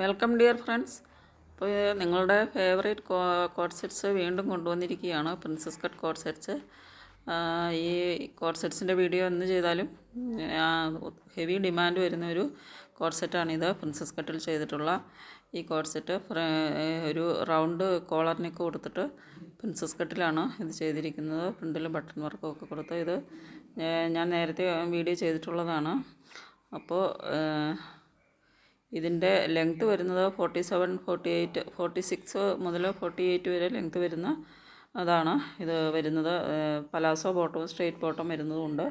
Welcome dear friends. അപ്പോൾ നിങ്ങളുടെ favourite code sets വീണ്ടും കൊണ്ടുവന്നിരിക്കുകയാണ് പ്രിൻസസ് കട്ട് കോഡ് സെറ്റ്സ്. ഈ കോഡ് സെറ്റ്സിന്റെ വീഡിയോ എന്ന് ചെയ്താലും ഹെവി ഡിമാൻഡ് വരുന്ന ഒരു കോഡ് സെറ്റാണിത്. പ്രിൻസസ് കട്ടിൽ ചെയ്തിട്ടുള്ള ഈ കോഡ് സെറ്റ് ഒരു റൗണ്ട് കോളറിനൊക്കെ നെക്ക് കൊടുത്തിട്ട് പ്രിൻസസ് കട്ടിലാണ് ഇത് ചെയ്തിരിക്കുന്നത്. ഫ്രണ്ടിൽ ബട്ടൺ വർക്കും ഒക്കെ കൊടുത്ത് ഇത് ഞാൻ നേരത്തെ വീഡിയോ ചെയ്തിട്ടുള്ളതാണ്. അപ്പോൾ ഇതിന്റെ ലെങ്ത്ത് വരുന്നത് forty seven forty eight forty six മുതൽ ഫോർട്ടി എയ്റ്റ് വരെ ലെങ്ത്ത് വരുന്ന അതാണ്. ഇത് വരുന്നത് പലാസോ ബോട്ടവും സ്ട്രെയിറ്റ് ബോട്ടം വരുന്നതുകൊണ്ട്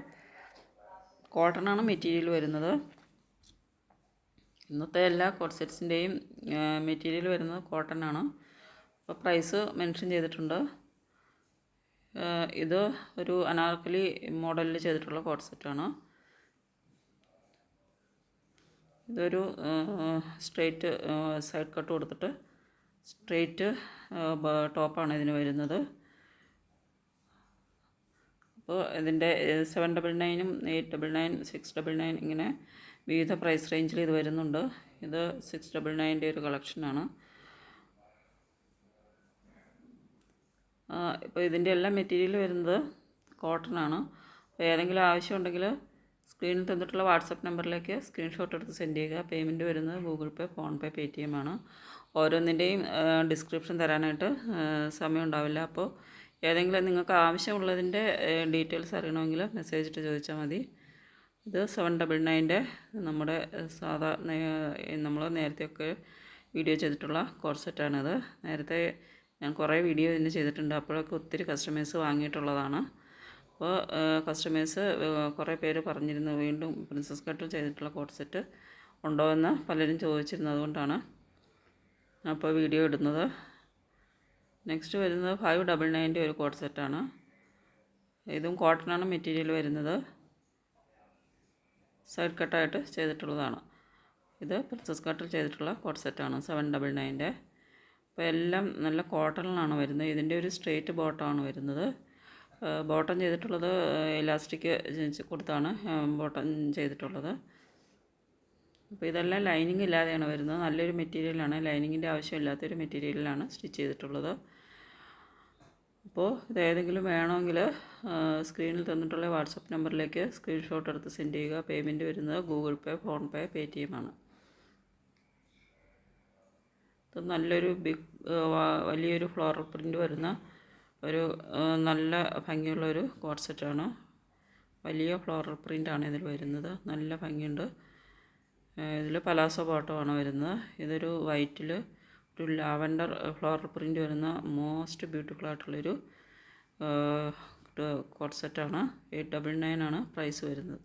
കോട്ടണാണ് മെറ്റീരിയൽ വരുന്നത്. ഇന്നത്തെ എല്ലാ കോഡ്സെറ്റ്സിന്റെയും മെറ്റീരിയൽ വരുന്നത് കോട്ടൺ ആണ്. അപ്പോൾ പ്രൈസ് മെൻഷൻ ചെയ്തിട്ടുണ്ട്. ഇത് ഒരു അനാർക്കലി മോഡലിൽ ചെയ്തിട്ടുള്ള കോട്ട് സെറ്റാണ് ഇതൊരു സ്ട്രെയിറ്റ് സൈഡ് കട്ട് കൊടുത്തിട്ട് സ്ട്രെയിറ്റ് ടോപ്പാണ് ഇതിന് വരുന്നത്. അപ്പോൾ ഇതിന്റെ seven double നയനും eight double nine six double nine ഇങ്ങനെ വിവിധ പ്രൈസ് റേഞ്ചിൽ ഇത് വരുന്നുണ്ട്. ഇത് സിക്സ് ഡബിൾ നയന്റെ ഒരു കളക്ഷനാണ്. ഇപ്പോൾ ഇതിന്റെ എല്ലാം മെറ്റീരിയൽ വരുന്നത് കോട്ടൺ ആണ്. അപ്പോൾ ഏതെങ്കിലും ആവശ്യമുണ്ടെങ്കിൽ സ്ക്രീനിൽ തന്നിട്ടുള്ള വാട്സപ്പ് നമ്പറിലേക്ക് സ്ക്രീൻഷോട്ട് എടുത്ത് സെൻഡ് ചെയ്യുക. പേയ്മെന്റ് വരുന്നത് ഗൂഗിൾ പേ ഫോൺപേ പേ ടി എം ആണ്. ഓരോന്നിന്റെയും ഡിസ്ക്രിപ്ഷൻ തരാനായിട്ട് സമയം ഉണ്ടാവില്ല. അപ്പോൾ ഏതെങ്കിലും നിങ്ങൾക്ക് ആവശ്യമുള്ളതിന്റെ ഡീറ്റെയിൽസ് അറിയണമെങ്കിൽ മെസ്സേജ് ഇട്ട് ചോദിച്ചാൽ മതി. ഇത് സെവൻ ഡബിൾ നയന്റെ നമ്മുടെ സാധാ നമ്മൾ നേരത്തെയൊക്കെ വീഡിയോ ചെയ്തിട്ടുള്ള കോർസെറ്റാണിത് നേരത്തെ ഞാൻ കുറേ വീഡിയോ ഇതിന് ചെയ്തിട്ടുണ്ട്. അപ്പോഴൊക്കെ ഒത്തിരി കസ്റ്റമേഴ്സ് വാങ്ങിയിട്ടുള്ളതാണ്. അപ്പോൾ കസ്റ്റമേഴ്സ് കുറേ പേര് പറഞ്ഞിരുന്നു വീണ്ടും പ്രിൻസസ് കട്ടിൽ ചെയ്തിട്ടുള്ള കോട്ട് സെറ്റ് ഉണ്ടോ എന്ന് പലരും ചോദിച്ചിരുന്നു അതുകൊണ്ടാണ് അപ്പോൾ വീഡിയോ ഇടുന്നത്. നെക്സ്റ്റ് വരുന്നത് ഫൈവ് ഡബിൾ നയന്റെ ഒരു കോട്ട് സെറ്റാണ് ഇതും കോട്ടനാണ് മെറ്റീരിയൽ വരുന്നത്. സൈഡ് കട്ടായിട്ട് ചെയ്തിട്ടുള്ളതാണ്. ഇത് പ്രിൻസസ് കട്ടിൽ ചെയ്തിട്ടുള്ള കോട്ട് സെറ്റാണ് സെവൻ ഡബിൾ നയന്റെ അപ്പോൾ എല്ലാം നല്ല കോട്ടണിലാണ് വരുന്നത്. ഇതിന്റെ ഒരു സ്ട്രെയിറ്റ് ബോട്ടമാണ് വരുന്നത്. ബോട്ടം ചെയ്തിട്ടുള്ളത് ഇലാസ്റ്റിക് കൊടുത്താണ് ബോട്ടം ചെയ്തിട്ടുള്ളത്. അപ്പോൾ ഇതെല്ലാം ലൈനിങ് ഇല്ലാതെയാണ് വരുന്നത്. നല്ലൊരു മെറ്റീരിയലാണ്. ലൈനിങ്ങിന്റെ ആവശ്യമില്ലാത്തൊരു മെറ്റീരിയലാണ് സ്റ്റിച്ച് ചെയ്തിട്ടുള്ളത്. അപ്പോൾ ഇത് ഏതെങ്കിലും വേണമെങ്കിൽ സ്ക്രീനിൽ തന്നിട്ടുള്ള വാട്സപ്പ് നമ്പറിലേക്ക് സ്ക്രീൻഷോട്ട് എടുത്ത് സെൻഡ് ചെയ്യുക. പേയ്മെന്റ് വരുന്നത് Google pay PhonePe Paytm ആണ്. ഇത് നല്ലൊരു ബിഗ് വലിയൊരു ഫ്ലോറൽ പ്രിന്റ് വരുന്ന ഒരു നല്ല ഭംഗിയുള്ള ഒരു കോട്ട് സെറ്റാണ്. വലിയ ഫ്ലോറൽ പ്രിന്റാണ് ഇതിൽ വരുന്നത്. നല്ല ഭംഗിയുണ്ട്. ഇതിൽ പലാസോ ബോട്ടമാണ് വരുന്നത്. ഇതൊരു വൈറ്റിൽ ഒരു ലാവൻഡർ ഫ്ലോറൽ പ്രിന്റ് വരുന്ന മോസ്റ്റ് ബ്യൂട്ടിഫുൾ ആയിട്ടുള്ളൊരു കോഡ് സെറ്റാണ്. എയ്റ്റ് ഡബിൾ നയൻ ആണ് പ്രൈസ് വരുന്നത്.